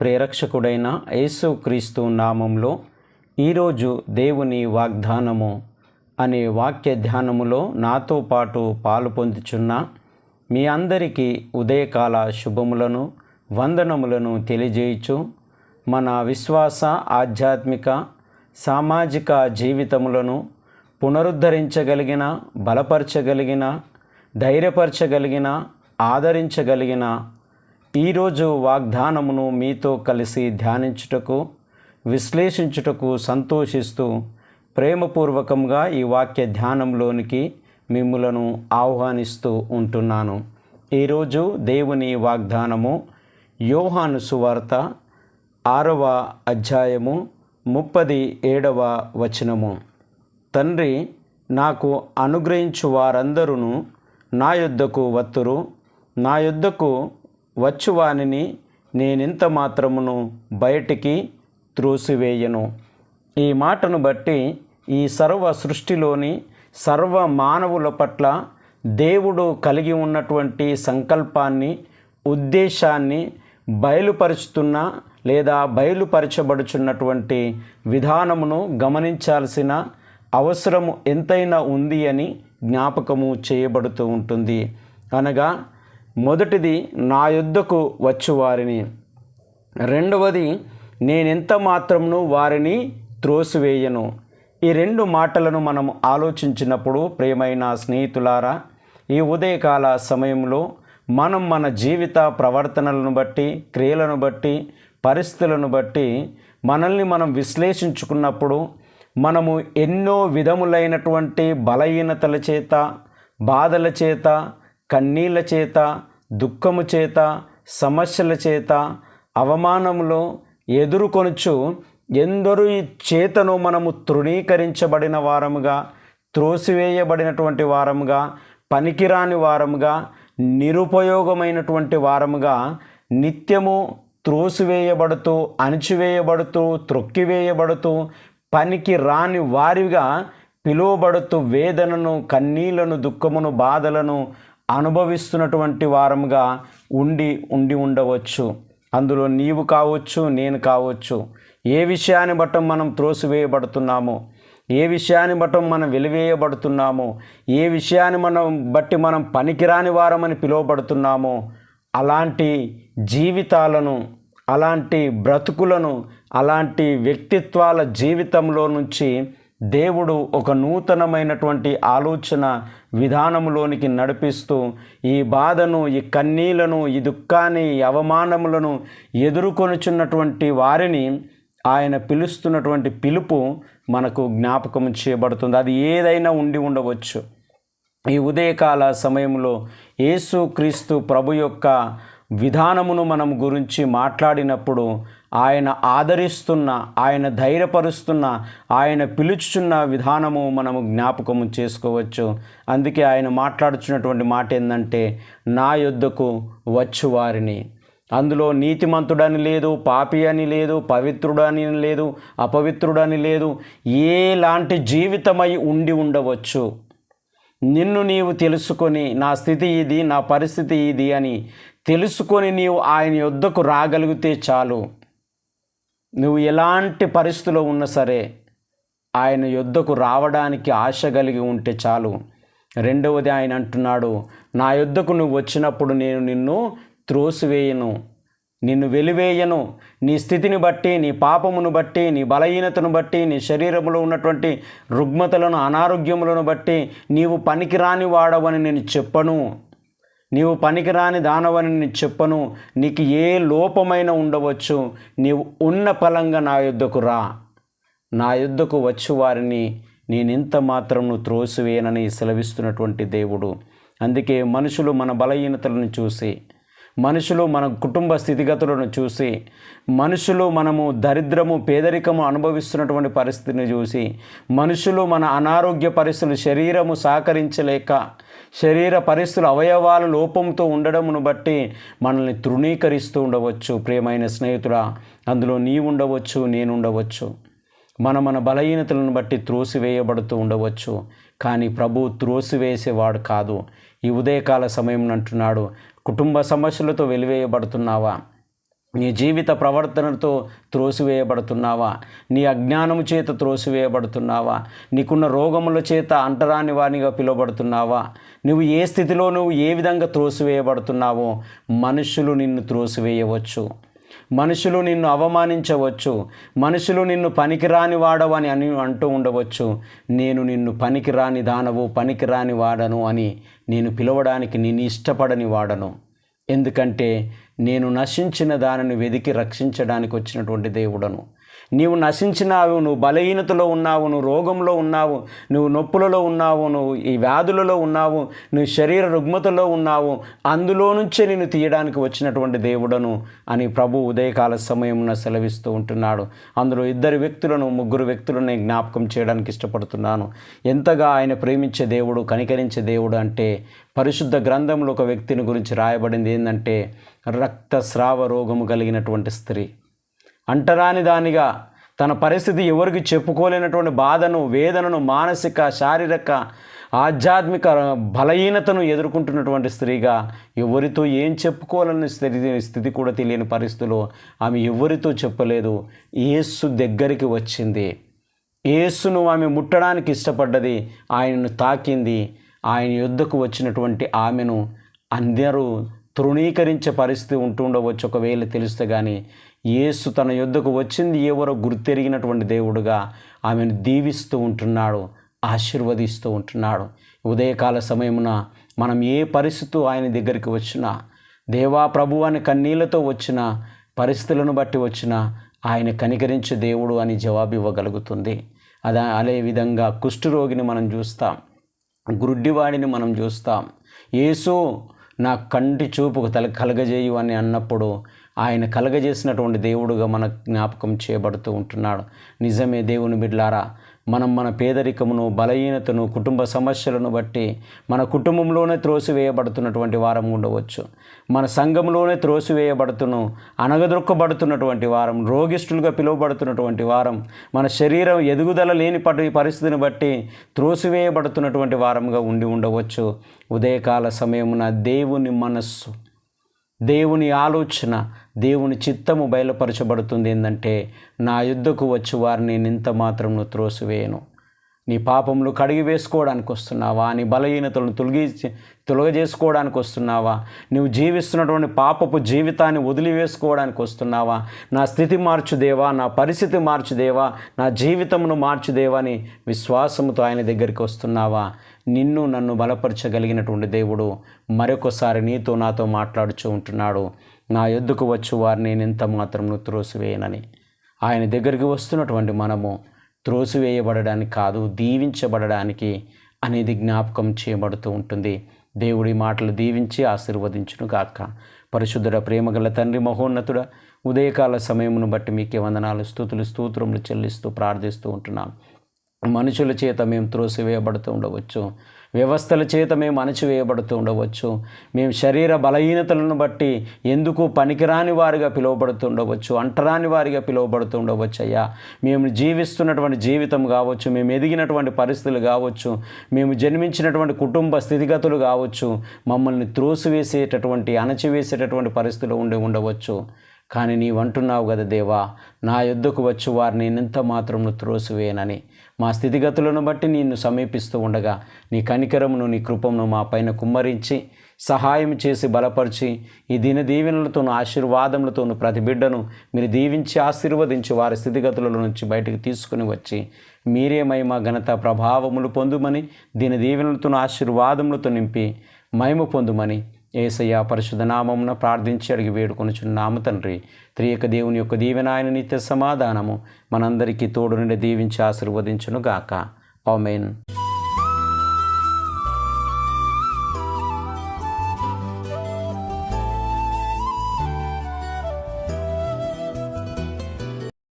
ప్రేరక్షకుడైన యేసుక్రీస్తు నామంలో ఈరోజు దేవుని వాగ్దానము అనే వాక్య ధ్యానములో నాతో పాటు పాలు పొందుచున్న మీ అందరికీ ఉదయకాల శుభములను వందనములను తెలియజేయచ్చు మన విశ్వాస ఆధ్యాత్మిక సామాజిక జీవితములను పునరుద్ధరించగలిగిన బలపరచగలిగిన ధైర్యపరచగలిగిన ఆదరించగలిగిన ఈరోజు వాగ్దానమును మీతో కలిసి ధ్యానించుటకు విశ్లేషించుటకు సంతోషిస్తూ ప్రేమపూర్వకంగా ఈ వాక్య ధ్యానంలోనికి మిమ్ములను ఆహ్వానిస్తూ ఉంటున్నాను. ఈరోజు దేవుని వాగ్దానము యోహాను సువార్త ఆరవ అధ్యాయము ముప్పది ఏడవ వచనము. తండ్రి నాకు అనుగ్రహించు వారందరూ నా యొద్దకు వత్తురు. నా యొద్దకు వచ్చువానిని నేనింత మాత్రమును బయటికి త్రోసివేయను. ఈ మాటను బట్టి ఈ సర్వ సృష్టిలోని సర్వ మానవుల పట్ల దేవుడు కలిగి ఉన్నటువంటి సంకల్పాన్ని ఉద్దేశాన్ని బయలుపరుచుతున్న లేదా బయలుపరచబడుచున్నటువంటి విధానమును గమనించాల్సిన అవసరము ఎంతైనా ఉంది అని జ్ఞాపకము చేయబడుతూ ఉంటుంది. అనగా మొదటిది నా యుద్ధకు వచ్చు వారిని. రెండవది నేనెంత మాత్రమును వారిని త్రోసివేయను? ఈ రెండు మాటలను మనం ఆలోచించినప్పుడు ప్రియమైన స్నేహితులారా ఈ ఉదయకాల సమయంలో మనం మన జీవిత ప్రవర్తనలను బట్టి క్రియలను బట్టి పరిస్థితులను బట్టి మనల్ని మనం విశ్లేషించుకున్నప్పుడు మనము ఎన్నో విధములైనటువంటి బలహీనతల చేత బాధల చేత కన్నీళ్ళ చేత దుఃఖము చేత సమస్యల చేత అవమానములో ఎదుర్కొనుచు ఎందరు ఈ చేతను మనము తృణీకరించబడిన వారముగా త్రోసివేయబడినటువంటి వారముగా పనికిరాని వారముగా నిరుపయోగమైనటువంటి వారముగా నిత్యము త్రోసివేయబడుతూ అణిచివేయబడుతూ త్రొక్కివేయబడుతూ పనికి రాని వారిగా పిలువబడుతూ వేదనను కన్నీళ్ళను దుఃఖమును బాధలను అనుభవిస్తున్నటువంటి వారముగా ఉండి ఉండి ఉండవచ్చు. అందులో నీవు కావచ్చు నేను కావచ్చు. ఏ విషయాన్ని బట్టం మనం త్రోసివేయబడుతున్నామో ఏ విషయాన్ని బట్టం మనం వెలివేయబడుతున్నామో ఏ విషయాన్ని మనం బట్టి మనం పనికిరాని వారమని పిలువబడుతున్నామో అలాంటి జీవితాలను అలాంటి బ్రతుకులను అలాంటి వ్యక్తిత్వాల జీవితంలో నుంచి దేవుడు ఒక నూతనమైనటువంటి ఆలోచన విధానములోనికి నడిపిస్తూ ఈ బాధను ఈ కన్నీలను ఈ దుఃఖాన్ని ఈ అవమానములను ఎదుర్కొనుచున్నటువంటి వారిని ఆయన పిలుస్తున్నటువంటి పిలుపు మనకు జ్ఞాపకం చేయబడుతుంది. అది ఏదైనా ఉండి ఉండవచ్చు. ఈ ఉదయకాల సమయంలో యేసు క్రీస్తు ప్రభు యొక్క విధానమును మనం గురించి మాట్లాడినప్పుడు ఆయన ఆదరిస్తున్న ఆయన ధైర్యపరుస్తున్న ఆయన పిలుచుచున్న విధానము మనము జ్ఞాపకము చేసుకోవచ్చు. అందుకే ఆయన మాట్లాడుచున్నటువంటి మాట ఏంటంటే నా యొద్దకు వచ్చు వారిని. అందులో నీతిమంతుడని లేదు పాపి అని లేదు పవిత్రుడని లేదు అపవిత్రుడని లేదు ఏలాంటి జీవితమై ఉండి ఉండవచ్చు. నిన్ను నీవు తెలుసుకొని నా స్థితి ఇది నా పరిస్థితి ఇది అని తెలుసుకొని నీవు ఆయన యొద్దకు రాగలిగితే చాలు. నువ్వు ఎలాంటి పరిస్థితిలో ఉన్నా సరే ఆయన యొద్దకు రావడానికి ఆశ కలిగి ఉంటే చాలు. రెండవది ఆయన అంటున్నాడు నా యొద్దకు నువ్వు వచ్చినప్పుడు నేను నిన్ను త్రోసివేయను నిన్ను వెలివేయను. నీ స్థితిని బట్టి నీ పాపమును బట్టి నీ బలహీనతను బట్టి నీ శరీరంలో ఉన్నటువంటి రుగ్మతలను అనారోగ్యములను బట్టి నీవు పనికిరాని వాడవని నేను చెప్పను. నీవు పనికిరాని దానవని నేను చెప్పను. నీకు ఏ లోపమైన ఉండవచ్చు. నీవు ఉన్న ఫలంగా నా యుద్ధకు రా. నా యుద్ధకు వచ్చు వారిని. నేనెంత మాత్రం త్రోసివేయనని సెలవిస్తున్నటువంటి దేవుడు. అందుకే మనుషులు మన బలహీనతలను చూసి మనుషులు మన కుటుంబ స్థితిగతులను చూసి మనుషులు మనము దరిద్రము పేదరికము అనుభవిస్తున్నటువంటి పరిస్థితిని చూసి మనుషులు మన అనారోగ్య పరిస్థితులు శరీరము సహకరించలేక శరీర పరిస్థితులు అవయవాల లోపంతో ఉండడమును బట్టి మనల్ని తృణీకరిస్తూ ఉండవచ్చు. ప్రియమైన స్నేహితుడా అందులో నీ ఉండవచ్చు నేను ఉండవచ్చు మన మన బలహీనతలను బట్టి త్రోసివేయబడుతూ ఉండవచ్చు. కానీ ప్రభు త్రోసివేసేవాడు కాదు. ఈ ఉదయకాల సమయం అంటున్నాడు కుటుంబ సమస్యలతో వెలివేయబడుతున్నావా? నీ జీవిత ప్రవర్తనతో త్రోసివేయబడుతున్నావా? నీ అజ్ఞానము చేత త్రోసివేయబడుతున్నావా? నీకున్న రోగముల చేత అంటరాని వానిగా పిలువబడుతున్నావా? నువ్వు ఏ స్థితిలో నువ్వు ఏ విధంగా త్రోసివేయబడుతున్నావో మనుషులు నిన్ను త్రోసివేయవచ్చు. మనుషులు నిన్ను అవమానించవచ్చు. మనుషులు నిన్ను పనికిరాని వాడవని అని అంటూ ఉండవచ్చు. నేను నిన్ను పనికిరాని దానవు పనికిరాని వాడను అని నేను పిలవడానికి నేను ఇష్టపడని వాడను. ఎందుకంటే నేను నశించిన దానిని వెదికి రక్షించడానికి వచ్చినటువంటి దేవుడను. నీవు నశించినావు నువ్వు బలహీనతలో ఉన్నావు నువ్వు రోగంలో ఉన్నావు నువ్వు నొప్పులలో ఉన్నావు నువ్వు ఈ వ్యాధులలో ఉన్నావు నువ్వు శరీర రుగ్మతలో ఉన్నావు అందులో నుంచే నేను తీయడానికి వచ్చినటువంటి దేవుడను అని ప్రభు ఉదయకాల సమయమున సెలవిస్తూ ఉంటున్నాడు. అందులో ఇద్దరు వ్యక్తులను ముగ్గురు వ్యక్తులను నేను జ్ఞాపకం చేయడానికి ఇష్టపడుతున్నాను. ఎంతగా ఆయన ప్రేమించే దేవుడు కనికరించే దేవుడు అంటే పరిశుద్ధ గ్రంథంలో ఒక వ్యక్తిని గురించి రాయబడింది ఏంటంటే రక్తస్రావ రోగము కలిగినటువంటి స్త్రీ. అంటరాని దానిగా తన పరిస్థితి ఎవరికి చెప్పుకోలేనటువంటి బాధను వేదనను మానసిక శారీరక ఆధ్యాత్మిక బలహీనతను ఎదుర్కొంటున్నటువంటి స్త్రీగా ఎవరితో ఏం చెప్పుకోవాలనే స్థితి స్థితి కూడా తెలియని పరిస్థితిలో ఆమె ఎవరితో చెప్పలేదు. ఏసు దగ్గరికి వచ్చింది. ఏసును ఆమె ముట్టడానికి ఇష్టపడ్డది ఆయనను తాకింది. ఆయన యుద్ధకు వచ్చినటువంటి ఆమెను అందరూ తృణీకరించే పరిస్థితి ఉంటుండవచ్చు. ఒకవేళ తెలిస్తే కానీ యేసు తన యుద్ధకు వచ్చింది ఎవరో గుర్తెరిగినటువంటి దేవుడుగా ఆమెను దీవిస్తూ ఉంటున్నాడు ఆశీర్వదిస్తూ ఉంటున్నాడు. ఉదయకాల సమయమున మనం ఏ పరిస్థితి ఆయన దగ్గరికి వచ్చినా దేవా ప్రభు అని కన్నీళ్ళతో వచ్చిన పరిస్థితులను బట్టి వచ్చిన ఆయన కనికరించే దేవుడు అని జవాబు ఇవ్వగలుగుతుంది. అదా అదే విధంగా కుష్ఠరోగిని మనం చూస్తాం గుడ్డివాడిని మనం చూస్తాం. యేసు నా కంటి చూపుకు తల కలగజేయు అని అన్నప్పుడు ఆయన కలగజేసినటువంటి దేవుడుగా మన జ్ఞాపకం చేయబడుతూ ఉంటున్నాడు. నిజమే దేవుని బిడ్లారా మనం మన పేదరికమును బలహీనతను కుటుంబ సమస్యలను బట్టి మన కుటుంబంలోనే త్రోసివేయబడుతున్నటువంటి వారం ఉండవచ్చు. మన సంఘంలోనే త్రోసివేయబడుతును అనగదొక్కబడుతున్నటువంటి వారం రోగిష్ఠులుగా పిలువబడుతున్నటువంటి వారం మన శరీరం ఎదుగుదల లేని పరిస్థితిని బట్టి త్రోసివేయబడుతున్నటువంటి వారంగా ఉండి ఉండవచ్చు. ఉదయకాల సమయమున దేవుని మనస్సు దేవుని ఆలోచన దేవుని చిత్తము బయలుపరచబడుతుంది. ఏంటంటే నా యుద్ధకు వచ్చి వారిని నింత మాత్రం త్రోసివేయను. నీ పాపములు కడిగి వేసుకోవడానికి వస్తున్నావా? నీ బలహీనతలను తొలగి తొలగజేసుకోవడానికి వస్తున్నావా? నువ్వు జీవిస్తున్నటువంటి పాపపు జీవితాన్ని వదిలివేసుకోవడానికి వస్తున్నావా? నా స్థితి మార్చుదేవా నా పరిస్థితి మార్చుదేవా నా జీవితమును మార్చుదేవా అని విశ్వాసముతో ఆయన దగ్గరికి వస్తున్నావా? నిన్ను నన్ను బలపరచగలిగినటువంటి దేవుడు మరొకసారి నీతో నాతో మాట్లాడుచూ ఉంటున్నాడు. నా ఎద్దుకు వచ్చు వారిని నేను ఎంత మాత్రం త్రోసివేయనని. ఆయన దగ్గరికి వస్తున్నటువంటి మనము త్రోసివేయబడడానికి కాదు దీవించబడడానికి అనేది జ్ఞాపకం చేయబడుతూ ఉంటుంది. దేవుడి మాటలు దీవించి ఆశీర్వదించును గాక. పరిశుద్ధుడ ప్రేమగల తండ్రి మహోన్నతుడ ఉదయకాల సమయమును బట్టి మీకే వందనాలు స్థుతులు స్తోత్రములు చెల్లిస్తూ ప్రార్థిస్తూ ఉంటున్నాం. మనుషుల చేత మేము త్రోసివేయబడుతూ ఉండవచ్చు. వ్యవస్థల చేత మేము అణచివేయబడుతూ ఉండవచ్చు. మేము శరీర బలహీనతలను బట్టి ఎందుకు పనికిరాని వారిగా పిలువబడుతూ ఉండవచ్చు? అంటరాని వారిగా పిలువబడుతూ ఉండవచ్చు అయ్యా. మేము జీవిస్తున్నటువంటి జీవితం కావచ్చు మేము ఎదిగినటువంటి పరిస్థితులు కావచ్చు మేము జన్మించినటువంటి కుటుంబ స్థితిగతులు కావచ్చు మమ్మల్ని త్రోసివేసేటటువంటి అణచివేసేటటువంటి పరిస్థితులు ఉండి ఉండవచ్చు. కానీ నీవు అంటున్నావు కదా దేవా నా యుద్ధకు వచ్చి వారిని ఎంత మాత్రం త్రోసివేయనని. మా స్థితిగతులను బట్టి నిన్ను సమీపిస్తూ ఉండగా నీ కనికరమును నీ కృపమును మా పైన కుమ్మరించి సహాయం చేసి బలపరిచి ఈ దిన దీవెనలతోను ఆశీర్వాదములతోను ప్రతి బిడ్డను మీరు దీవించి ఆశీర్వదించి వారి స్థితిగతుల నుంచి బయటకు తీసుకుని వచ్చి మీరే మహిమ ఘనత ప్రభావములు పొందుమని దీని దీవెనలతోను ఆశీర్వాదములతో నింపి మహిమ పొందుమని. ఏసయ్య పరిశుద్ధ నామమున ప్రార్థించి అడిగి వేడుకొనుచున్నాము తండ్రి త్రియక దేవుని యొక్క దీవెనాయన నిత్య సమాధానము మనందరికీ తోడు నుండి దీవించి ఆశీర్వదించును గాక ఆమెన్.